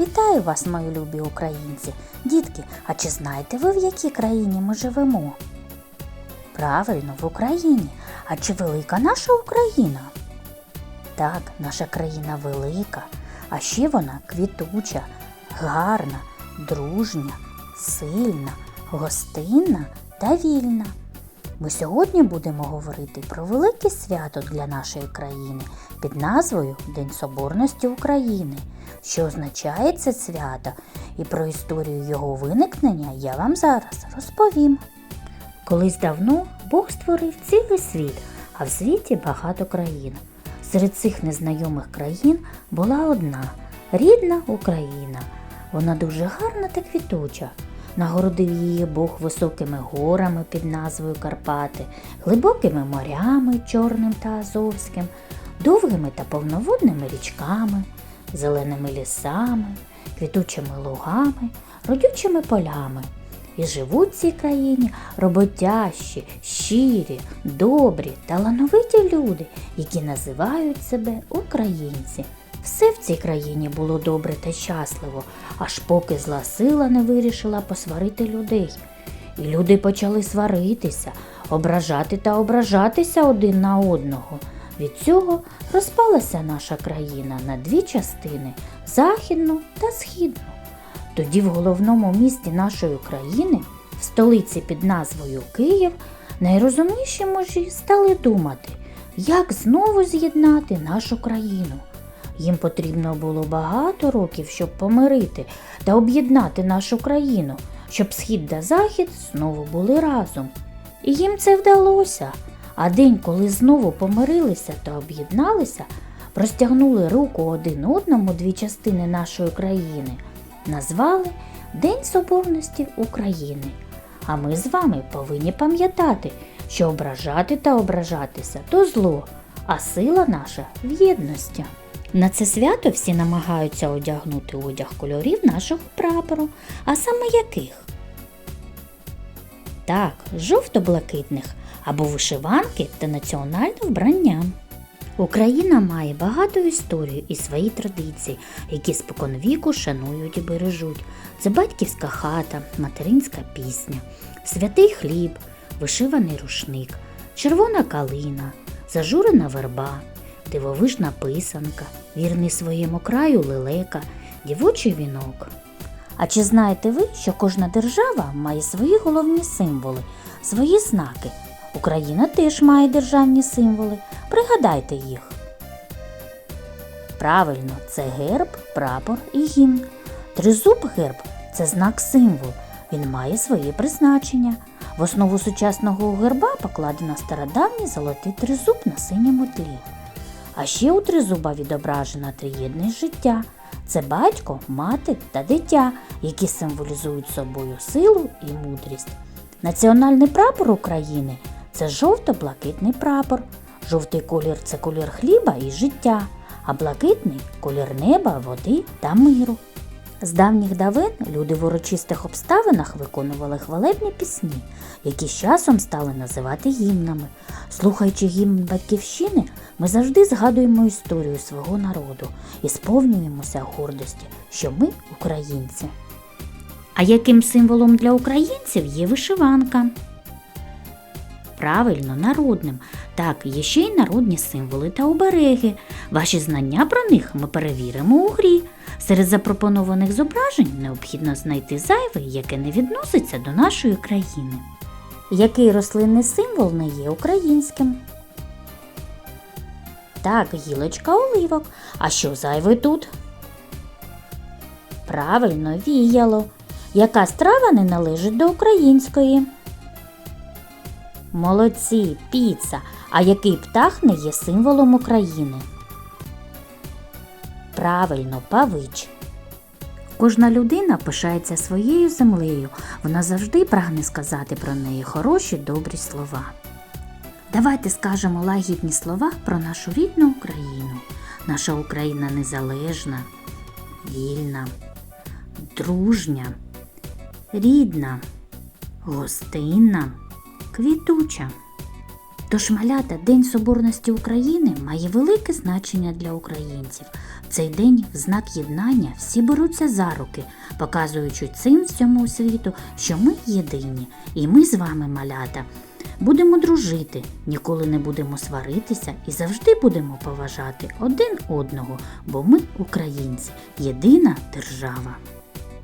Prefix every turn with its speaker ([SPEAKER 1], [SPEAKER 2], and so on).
[SPEAKER 1] Вітаю вас, мої любі українці! Дітки, а чи знаєте ви, в якій країні ми живемо? Правильно, в Україні. А чи велика наша Україна? Так, наша країна велика, а ще вона квітуча, гарна, дружня, сильна, гостинна та вільна. Ми сьогодні будемо говорити про велике свято для нашої країни під назвою День Соборності України. Що означає це свято і про історію його виникнення я вам зараз розповім. Колись давно Бог створив цілий світ, а в світі багато країн. Серед цих незнайомих країн була одна рідна Україна. Вона дуже гарна та квітуча. Нагородив її Бог високими горами під назвою Карпати, глибокими морями Чорним та Азовським, довгими та повноводними річками, зеленими лісами, квітучими лугами, родючими полями. І живуть в цій країні роботящі, щирі, добрі, талановиті люди, які називають себе українці. Все в цій країні було добре та щасливо, аж поки зла сила не вирішила посварити людей. І люди почали сваритися, ображати та ображатися один на одного. Від цього розпалася наша країна на дві частини західну та східну. Тоді в головному місті нашої країни, в столиці під назвою Київ, найрозумніші мужі стали думати, як знову з'єднати нашу країну. Їм потрібно було багато років, щоб помирити та об'єднати нашу країну, щоб схід та захід знову були разом. І їм це вдалося. А день, коли знову помирилися та об'єдналися, простягнули руку один одному дві частини нашої країни, назвали День Соборності України. А ми з вами повинні пам'ятати, що ображати та ображатися то зло, а сила наша в єдності. На це свято всі намагаються одягнути одяг кольорів нашого прапору, а саме яких? Так, жовто-блакитних або вишиванки та національне вбрання. Україна має багату історію і свої традиції, які споконвіку шанують і бережуть. Це батьківська хата, материнська пісня, святий хліб, вишиваний рушник, червона калина, зажурена верба, дивовижна писанка, вірний своєму краю лелека, дівочий вінок. А чи знаєте ви, що кожна держава має свої головні символи, свої знаки? Україна теж має державні символи. Пригадайте їх. Правильно, це герб, прапор і гімн. Тризуб герб це знак символ. Він має своє призначення. В основу сучасного герба покладено стародавній золотий тризуб на синьому тлі. А ще у тризуба відображена триєдність життя. Це батько, мати та дитя, які символізують собою силу і мудрість. Національний прапор України це жовто-блакитний прапор. Жовтий колір це колір хліба і життя, а блакитний колір неба, води та миру. З давніх давен люди в урочистих обставинах виконували хвалебні пісні, які з часом стали називати гімнами. Слухаючи гімн батьківщини, ми завжди згадуємо історію свого народу і сповнюємося гордості, що ми українці. А яким символом для українців є вишиванка? Правильно, народним. Так, є ще й народні символи та обереги. Ваші знання про них ми перевіримо у грі. Серед запропонованих зображень необхідно знайти зайве, яке не відноситься до нашої країни. Який рослинний символ не є українським? Так, гілочка оливок. А що зайве тут? Правильно, віяло. Яка страва не належить до української? Молодці, піца. А який птах не є символом України? Правильно, павич. Кожна людина пишається своєю землею. Вона завжди прагне сказати про неї хороші, добрі слова. Давайте скажемо лагідні слова про нашу рідну Україну. Наша Україна незалежна, вільна, дружня, рідна, гостинна, квітуча. Тож малята День Соборності України має велике значення для українців. В цей день в знак єднання всі беруться за руки, показуючи цим всьому світу, що ми єдині, і ми з вами, малята, будемо дружити, ніколи не будемо сваритися і завжди будемо поважати один одного, бо ми українці, єдина держава.